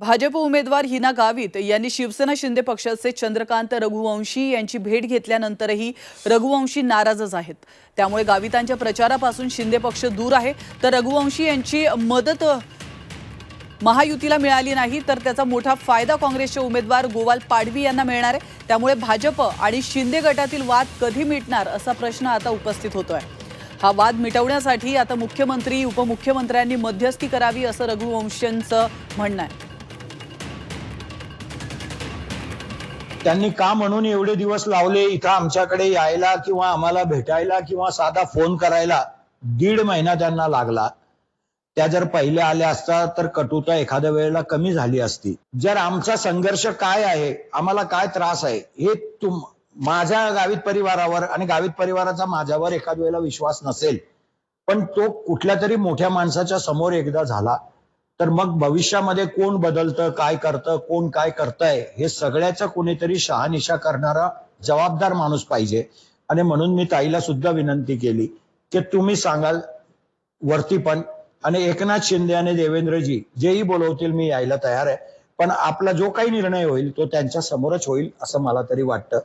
भाजप उमेदवार हिना गावित यांनी शिवसेना शिंदे पक्षाचे चंद्रकांत रघुवंशी यांची भेट घेतल्यानंतरही रघुवंशी नाराजच आहेत. त्यामुळे गावितांच्या प्रचारापासून शिंदे पक्ष दूर आहे. तर रघुवंशी यांची मदत महायुतीला मिळाली नाही तर त्याचा मोठा फायदा काँग्रेसचे उमेदवार गोवाल पाडवी यांना मिळणार आहे. त्यामुळे भाजप आणि शिंदे गटातील वाद कधी मिटणार असा प्रश्न आता उपस्थित होतोय. हा वाद मिटवण्यासाठी आता मुख्यमंत्री उपमुख्यमंत्र्यांनी मध्यस्थी करावी असं रघुवंशींचं म्हणणं आहे. त्यांनी का म्हणून एवढे दिवस लावले इथं आमच्याकडे यायला किंवा आम्हाला भेटायला किंवा साधा फोन करायला? दीड महिना त्यांना लागला. त्या जर पहिल्या आल्या असता तर कटुता एखाद्या वेळेला कमी झाली असती. जर आमचा संघर्ष काय आहे? आम्हाला काय त्रास आहे? हे तुम माझ्या गावित परिवारावर आणि गावित परिवाराचा माझ्यावर एखाद्या वेळेला विश्वास नसेल. पण तो कुठल्या तरी मोठ्या माणसाच्या समोर एकदा झाला. तर मग भविष्यामध्ये कोण बदलतं काय करतं कोण काय करतंय हे सगळ्याचा कोणीतरी शहानिशा करणारा जबाबदार माणूस पाहिजे. आणि म्हणून मी ताईला सुद्धा विनंती केली की तुम्ही सांगाल वरती पण. आणि एकनाथ शिंदे आणि देवेंद्रजी जेही बोलवतील मी यायला तयार आहे. पण आपला जो काही निर्णय होईल तो त्यांच्या समोरच होईल असं मला तरी वाटतं.